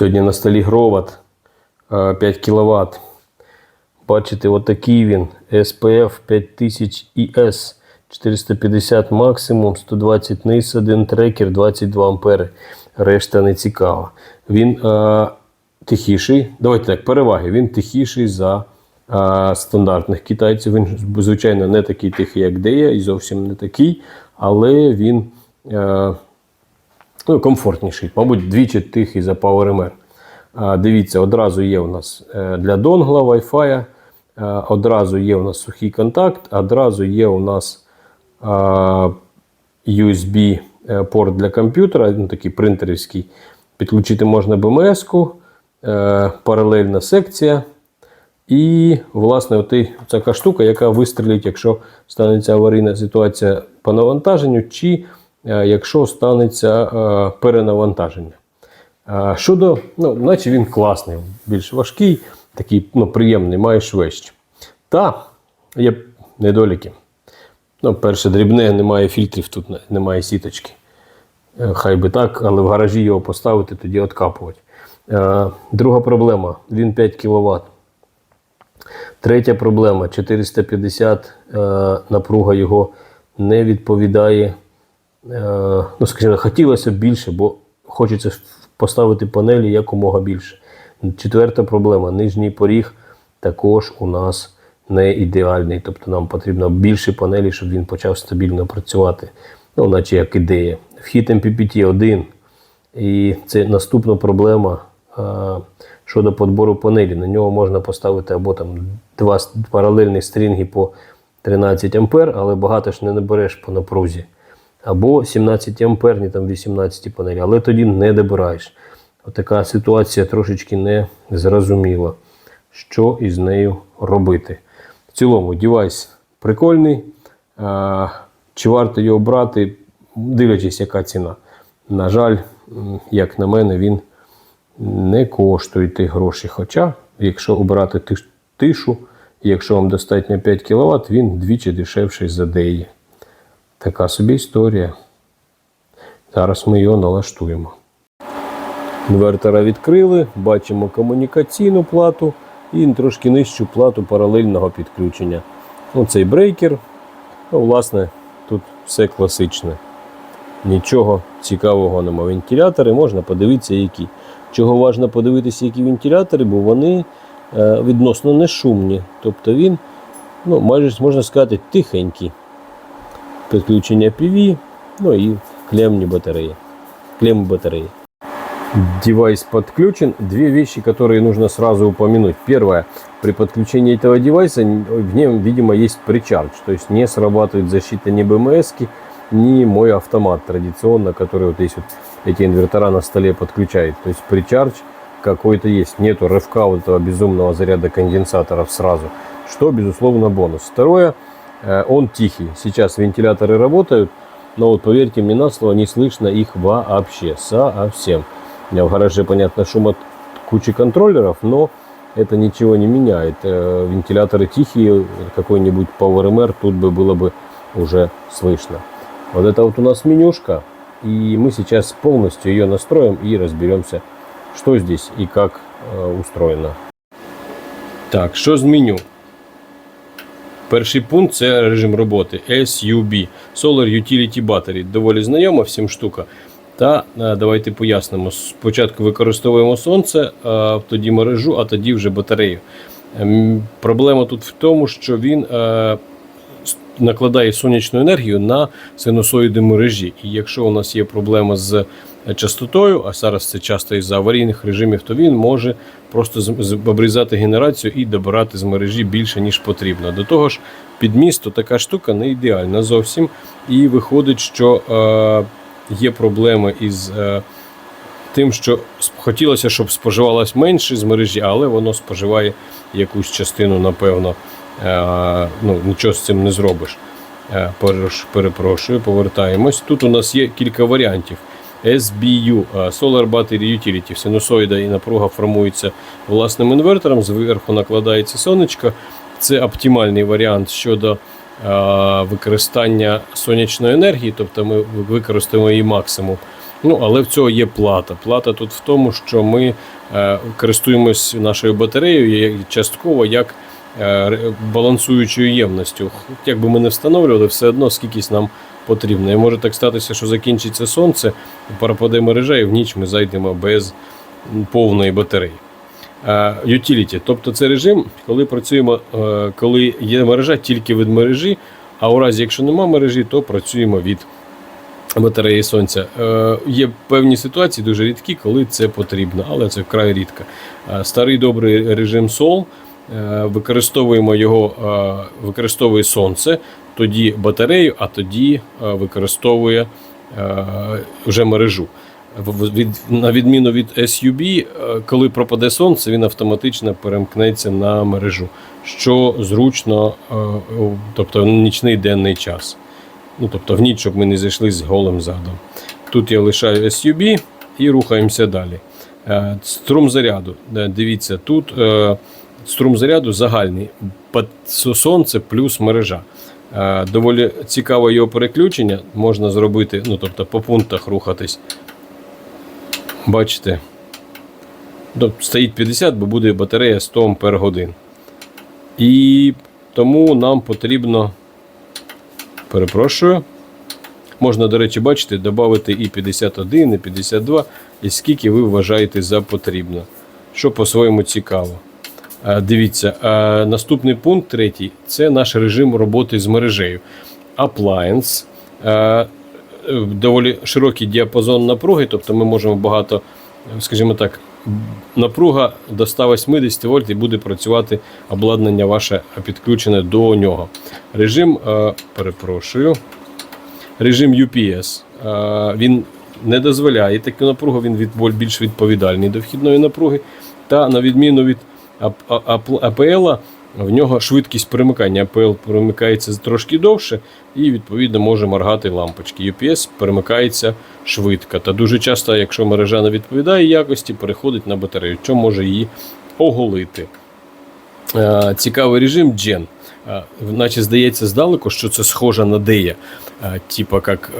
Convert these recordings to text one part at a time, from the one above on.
Сьогодні на столі гроват е, 5 кВт. Бачите, отакий він. SPF 5000 ES 450 максимум, 120 низ, один трекер, 22 ампери. Решта не цікава. Він е, тихіший. Давайте так, переваги. Він тихіший за е, стандартних китайців. Він, звичайно, не такий тихий, як Дея, і зовсім не такий, але він. Е, ну, комфортніший, мабуть, двічі тихий за PowerMR. Дивіться, одразу є у нас е, для донгла Wi-Fi, е, одразу є у нас сухий контакт, одразу є у нас а, USB е, для комп'ютера, ну, такий принтерівський. Підключити можна е, паралельна секція. І, власне, отий, така штука, яка вистрілить, якщо станеться аварійна ситуація по навантаженню, чи якщо станеться е, перенавантаження. Е, щодо, ну, наче він класний, більш важкий, такий ну, приємний, має швещ. Та є недоліки. Ну, перше, дрібне, немає фільтрів, тут немає сіточки. Е, Хай би так, але в гаражі його поставити, тоді откапувати. Е, Друга проблема: він 5 кВт. Третя проблема: 450 е, напруга його не відповідає. Е, ну, скажімо, хотілося б більше, бо хочеться поставити панелі якомога більше. Четверта проблема: нижній поріг також у нас не ідеальний. Тобто нам потрібно більше панелі, щоб він почав стабільно працювати. Ну, наче як ідея. Вхід MPPT 1. І це наступна проблема е, щодо подбору панелі. На нього можна поставити або там два паралельні стрінги по 13 ампер, але багато ж не набереш по напрузі. Або 17 амперні, там 18 панелі, але тоді не добираєш. Отака ситуація трошечки не зрозуміла, що із нею робити. В цілому, девайс прикольний. Чи варто його брати, дивлячись, яка ціна. На жаль, як на мене, він не коштує тих грошей. Хоча, якщо обирати тишу, якщо вам достатньо 5 кВт, він двічі дешевший за деї. Така собі історія. Зараз ми його налаштуємо. Інвертора відкрили, бачимо комунікаційну плату і трошки нижчу плату паралельного підключення. Оцей брейкер. Ну, власне, тут все класичне. Нічого цікавого нема. Вентилятори можна подивитися, які. Чого важливо подивитися, які вентилятори, бо вони е, відносно не шумні. Тобто він, ну, майже можна сказати, тихенький. Підключення PV, ну і клемні батареї. Клеммы батареи. Девайс подключен. Две вещи, которые нужно сразу упомянуть. Первое. При подключении этого девайса в нем, видимо, есть причардж. То есть не срабатывает защита ни БМС, ни мой автомат традиционно, который вот здесь вот эти инвертора на столе подключает. То есть причардж какой-то есть. Нету рывка вот этого безумного заряда конденсаторов сразу. Что, безусловно, бонус. Второе. э, Он тихий. Сейчас вентиляторы работают. Но вот поверьте мне на слово, не слышно их вообще, совсем. У меня в гараже, понятно, шум от кучи контроллеров, но это ничего не меняет. Э, Вентиляторы тихие, какой-нибудь PowerMR тут бы было бы уже слышно. Вот это вот у нас менюшка, и мы сейчас полностью ее настроим и разберемся, что здесь и как э, устроено. Так, що з меню? Перший пункт це режим роботи SUB Solar Utility Battery. Доволі знайома всім штука. Та е, давайте пояснимо. Спочатку використовуємо сонце, е, тоді мережу, а тоді вже батарею. Ем, Проблема тут в тому, що він е, накладає сонячну енергію на синусоїди мережі. І якщо у нас є проблема з частотою, а зараз це часто із-за аварійних режимів, то він може просто обрізати генерацію і добирати з мережі більше, ніж потрібно. До того ж, під місто така штука не ідеальна зовсім. І виходить, що е, є проблеми із. Е, Тим, що хотілося, щоб споживалось менше з мережі, але воно споживає якусь частину, напевно. Е, ну, нічого з цим не зробиш. Е, перепрошую, повертаємось. Тут у нас є кілька варіантів. SBU е, Solar Battery Utility. Синусоїда і напруга формується власним інвертором, зверху накладається сонечко. Це оптимальний варіант щодо е, використання сонячної енергії, тобто ми використаємо її максимум. Ну, але в цього є плата. Плата тут в тому, що ми е, користуємось нашою батареєю частково як балансуючою ємністю. Як би ми не встановлювали, все одно скількись нам потрібно. І може так статися, що закінчиться сонце, пропаде мережа, і в ніч ми зайдемо без повної батареї. Utility, тобто це режим, коли працюємо, е, коли є мережа тільки від мережі, а у разі, якщо нема мережі, то працюємо від батареї сонця. Е, є певні ситуації, дуже рідкі, коли це потрібно, але це вкрай рідко. Старий добрий режим SOL, е, використовуємо його, використовує сонце, тоді батарею, а тоді е, використовує е, вже мережу. Від, на відміну від SUB, е, коли пропаде сонце, він автоматично перемкнеться на мережу, що зручно, тобто нічний денний час. Ну, тобто в ніч, щоб ми не зайшли з голим задом. Тут я лишаю SUB і рухаємося далі. Струм заряду. Дивіться, тут струм заряду загальний. Сонце плюс мережа. Е, Доволі цікаве його переключення. Можна зробити, ну тобто по пунктах рухатись. Бачите, ну, стоїть 50, бо буде батарея 100 Ампер годин. І тому нам потрібно, перепрошую, можна, до речі, бачите, додати і 51, і 52, і скільки ви вважаєте за потрібно. Що по-своєму цікаво. Е, Дивіться, е, наступний пункт, третій, це наш режим роботи з мережею. Appliance. Е, Доволі широкий діапазон напруги, тобто ми можемо багато, скажімо так, напруга до 180 вольт і буде працювати обладнання ваше підключене до нього. Режим, перепрошую, режим UPS. Він не дозволяє таку напругу, він більш відповідальний до вхідної напруги. Та на відміну від АПЛ, в нього швидкість перемикання. АПЛ перемикається трошки довше і, відповідно, може моргати лампочки. UPS перемикається швидко. Та дуже часто, якщо мережа не відповідає якості, переходить на батарею, що може її оголити. Цікавий режим. Е, Наче здається здалеку, що це схоже на е, типа як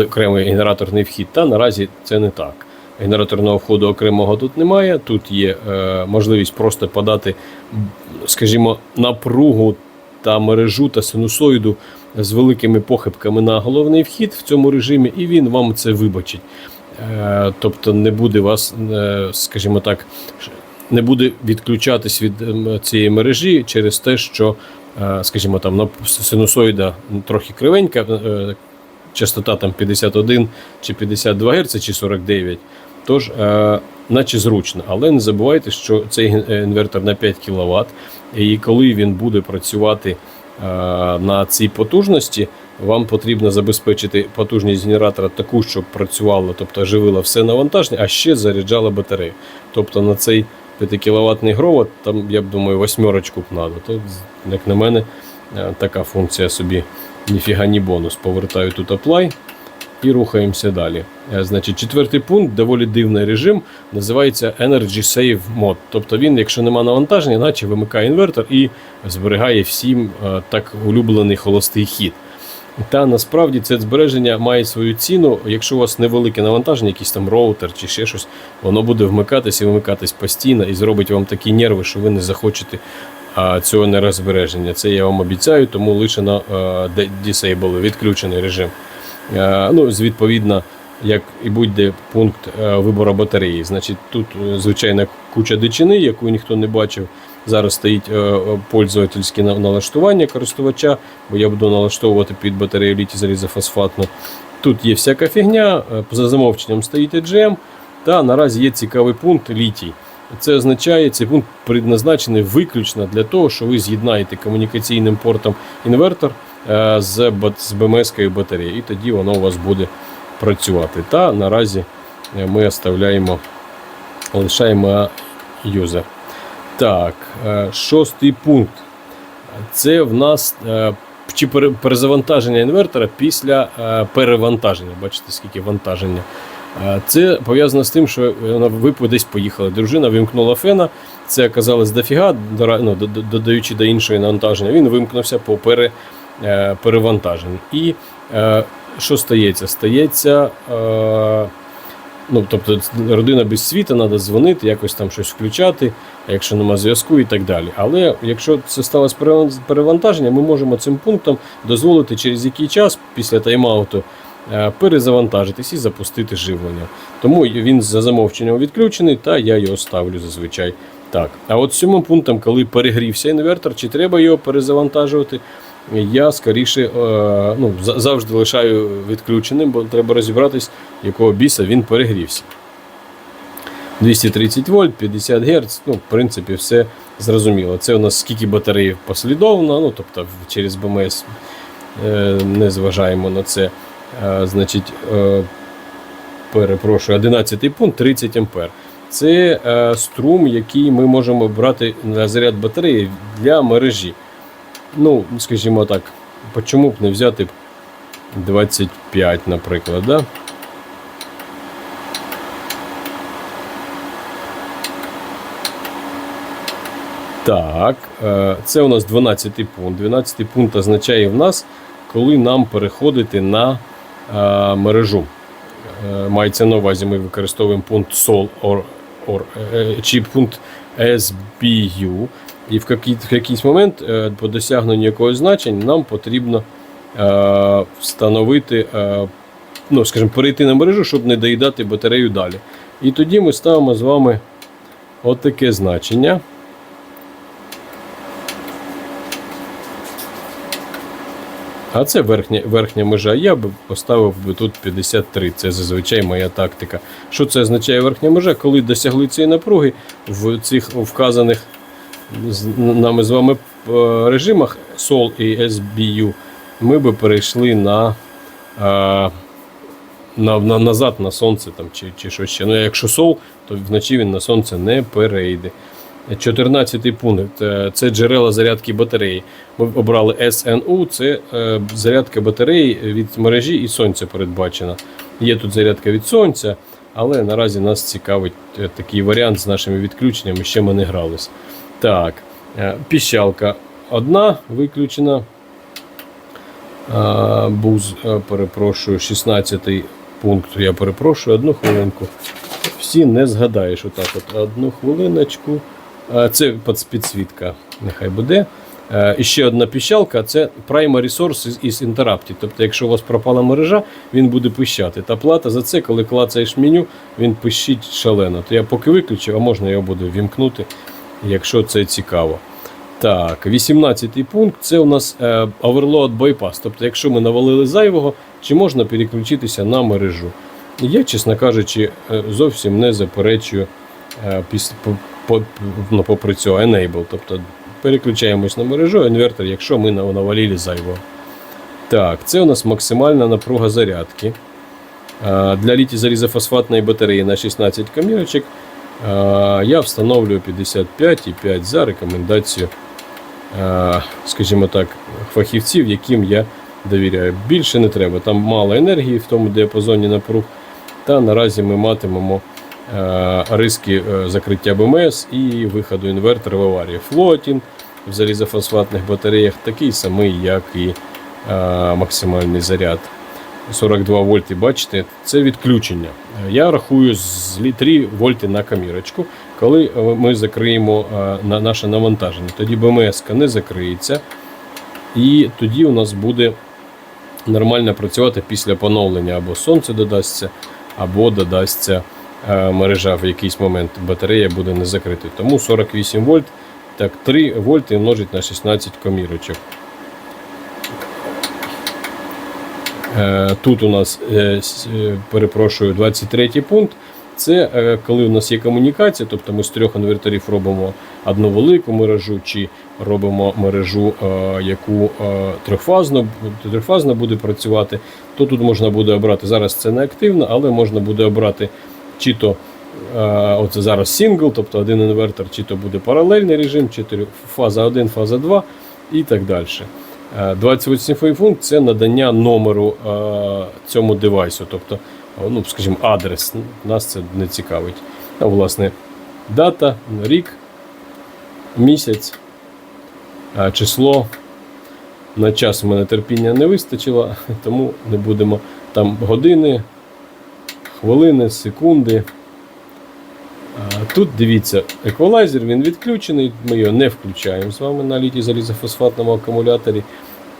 окремий генераторний вхід. Та наразі це не так. Генераторного входу окремого тут немає. Тут є е, можливість просто подати, скажімо, напругу та мережу та синусоїду з великими похибками на головний вхід в цьому режимі, і він вам це вибачить. Е, Тобто не буде вас, е, скажімо так, не буде відключатись від ем, цієї мережі через те, що, е, скажімо, там на синусоїда трохи кривенька, е, частота там 51 чи 52 Гц чи 49. Тож, е, наче зручно, але не забувайте, що цей е, інвертор на 5 кВт, і коли він буде працювати е, на цій потужності, вам потрібно забезпечити потужність генератора таку, щоб працювало, тобто живило все навантаження, а ще заряджала батарею. Тобто на цей 5 кВт гровод, там, я б думаю, восьмерочку б надо. То, як на мене, така функція собі ніфіга ні бонус. Повертаю тут apply і рухаємося далі. Е, Значить, четвертий пункт, доволі дивний режим, називається Energy Save Mode. Тобто він, якщо нема навантаження, наче вимикає інвертор і зберігає всім е, так улюблений холостий хід. Та насправді це збереження має свою ціну. Якщо у вас невелике навантаження, якийсь там роутер чи ще щось, воно буде вмикатись і вимикатись постійно і зробить вам такі нерви, що ви не захочете цього нерозбереження. Це я вам обіцяю, тому лише на е, disable, відключений режим. Е, ну, відповідно, як і будь-де пункт е, вибору батареї. Значить, тут е, звичайна куча дичини, яку ніхто не бачив. Зараз стоїть пользовательське налаштування користувача, бо я буду налаштовувати під батарею літій залізофосфатну. Тут є всяка фігня, за замовченням стоїть EGM, та наразі є цікавий пункт літій. Це означає, цей пункт предназначений виключно для того, що ви з'єднаєте комунікаційним портом інвертор з, з БМС-кою батареї, і тоді воно у вас буде працювати. Та наразі е, ми оставляємо, лишаємо юзер. Так, е, шостий пункт. Це в нас е, чи перезавантаження інвертора після е, перевантаження. Бачите, скільки вантаження. Е, Це пов'язано з тим, що ви десь поїхали. Дружина вимкнула фена. Це оказалось дофіга, ну, додаючи до іншої навантаження. Він вимкнувся по пере, е. І е, що стається? Стається. Е, Ну, тобто родина без світа, треба дзвонити, якось там щось включати, якщо нема зв'язку і так далі. Але якщо це сталося перевантаження, ми можемо цим пунктом дозволити через який час після тайм-ауту перезавантажитись і запустити живлення. Тому він за замовченням відключений, та я його ставлю зазвичай так. А от сьомим пунктом, коли перегрівся інвертор, чи треба його перезавантажувати, я скоріше е, ну, завжди лишаю відключеним, бо треба розібратись, якого біса він перегрівся. 230 вольт, 50 Гц, ну, в принципі, все зрозуміло. Це у нас скільки батареїв послідовно, ну, тобто через БМС е, не зважаємо на це. Значить, е, перепрошую, 11 пункт 30 ампер. Це струм, який ми можемо брати на заряд батареї для мережі. Ну, скажімо так, чому б не взяти 25, наприклад. Да? Так, е, це у нас 12 пункт. 12 пункт означає в нас, коли нам переходити на е, мережу. Е, Мається на увазі, ми використовуємо пункт SOL or, or, чи пункт SBU. І в, який, в якийсь момент е, по досягненню якогось значення нам потрібно е, встановити, е, ну, скажімо, перейти на мережу, щоб не доїдати батарею далі. І тоді ми ставимо з вами отаке значення. А це верхня, верхня межа. Я би поставив би тут 53. Це зазвичай моя тактика. Що це означає верхня межа? Коли досягли цієї напруги в цих вказаних нами з вами режимах SOL і SBU, ми би перейшли на, е, на, на назад на сонце там, чи, чи що ще. Ну, якщо SOL, то вночі він на сонце не перейде. 14 пункт е, це джерела зарядки батареї. Ми обрали SNU, це е, зарядка батареї від мережі і сонця передбачена. Є тут зарядка від сонця, але наразі нас цікавить такий варіант з нашими відключеннями, ще ми не грались. Так, е, піщалка одна виключена. Буз, е, перепрошую, 16 пункт. Я перепрошую, одну хвилинку. Всі не згадаєш отак. От одну хвилиночку. Е, Це під- підсвітка, нехай буде. І ще одна піщалка це Primary Source із- Interrupted. Тобто, якщо у вас пропала мережа, він буде пищати. Та плата за це, коли клацаєш меню, він пищить шалено. То я поки виключив, а можна його буду вімкнути, якщо це цікаво. Так, 18 пункт це у нас Overload Bypass. Тобто, якщо ми навалили зайвого, чи можна переключитися на мережу. Я, чесно кажучи, е, зовсім не заперечую е, ну, попри цього Enable. Тобто переключаємось на мережу, інвертор, якщо ми нав- навалили зайвого. Так, це у нас максимальна напруга зарядки. Е, Для літі залізофосфатної батареї на 16 камірочок я встановлюю 55,5 за рекомендацією, е, скажімо так, фахівців, яким я довіряю. Більше не треба. Там мало енергії в тому діапазоні напруг. Та наразі ми матимемо е, риски е, закриття БМС і виходу інвертора в аварію. Флотінг в залізофосфатних батареях такий самий, як і е, максимальний заряд. 42 вольти, бачите, це відключення. Я рахую з 3 вольти на камірочку, коли е, ми закриємо е, на наше навантаження. Тоді БМС не закриється, і тоді у нас буде нормально працювати після поновлення або сонце додасться, або додасться е, мережа в якийсь момент. Батарея буде не закритою. Тому 48 вольт, так 3 вольти множить на 16 комірочок. Е, Тут у нас, е, е, перепрошую, 23 пункт. Це е, коли у нас є комунікація, тобто ми з трьох інверторів робимо одну велику мережу, чи робимо мережу, е, яку е, трьохфазно, трьохфазно буде працювати, то тут можна буде обрати. Зараз це не активно, але можна буде обрати чи то е, оце зараз сингл, тобто один інвертор, чи то буде паралельний режим, чи фаза 1, фаза 2 і так далі. Е, 28 пункт це надання номеру е, цьому девайсу, тобто, е, ну, скажімо, адрес. Нас це не цікавить. А, власне, дата, рік, місяць, е, число. На час в мене терпіння не вистачило, тому не будемо там години, хвилини, секунди. Тут дивіться, еквалайзер він відключений, ми його не включаємо з вами на літій залізофосфатному акумуляторі.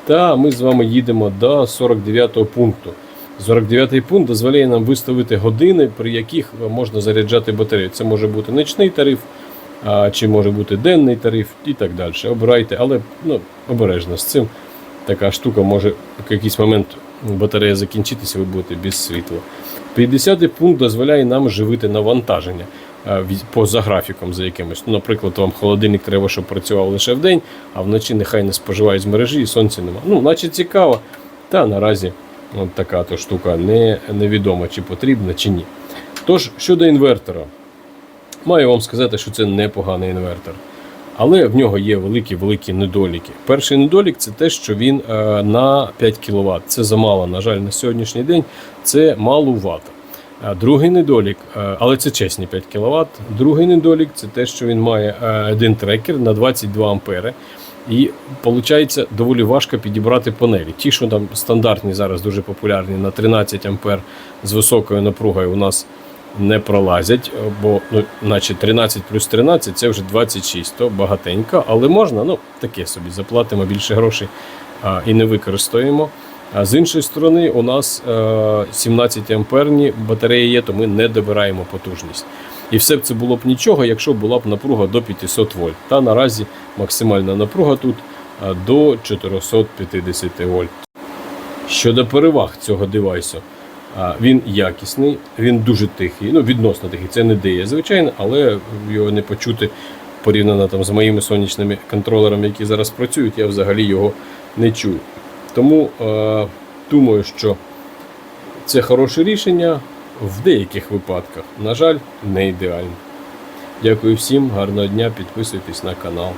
Та ми з вами їдемо до 49-го пункту. 49-й пункт дозволяє нам виставити години, при яких можна заряджати батарею. Це може бути нічний тариф, а, чи може бути денний тариф і так далі. Обирайте, але ну, обережно з цим. Така штука може в якийсь момент батарея закінчитися, ви будете без світла. 50-й пункт дозволяє нам живити навантаження поза графіком за якимось. Ну, наприклад, вам холодильник треба, щоб працював лише вдень, а вночі нехай не споживають з мережі і сонця нема. Ну, наче цікаво. Та наразі от така то штука не, невідомо, чи потрібна, чи ні. Тож, щодо інвертора, маю вам сказати, що це непоганий інвертор. Але в нього є великі-великі недоліки. Перший недолік це те, що він е, на 5 кВт. Це замало, на жаль, на сьогоднішній день це. А Другий недолік, е, але це чесні 5 кВт. Другий недолік це те, що він має е, один трекер на 22 ампери. І виходить доволі важко підібрати панелі. Ті, що там стандартні зараз дуже популярні на 13 ампер з високою напругою, у нас не пролазять, бо ну, наче 13 плюс 13 це вже 26, то багатенько, але можна, ну таке собі, заплатимо більше грошей а, і не використовуємо. А з іншої сторони, у нас е, 17 амперні батареї є, то ми не добираємо потужність. І все б це було б нічого, якщо була б напруга до 500 вольт. Та наразі максимальна напруга тут до 450 вольт. Щодо переваг цього девайсу, він якісний, він дуже тихий, ну відносно тихий. Це не діє, звичайно, але його не почути порівняно там з моїми сонячними контролерами, які зараз працюють, я взагалі його не чую. Тому е, думаю, що це хороше рішення в деяких випадках. На жаль, не ідеально. Дякую всім, гарного дня, підписуйтесь на канал.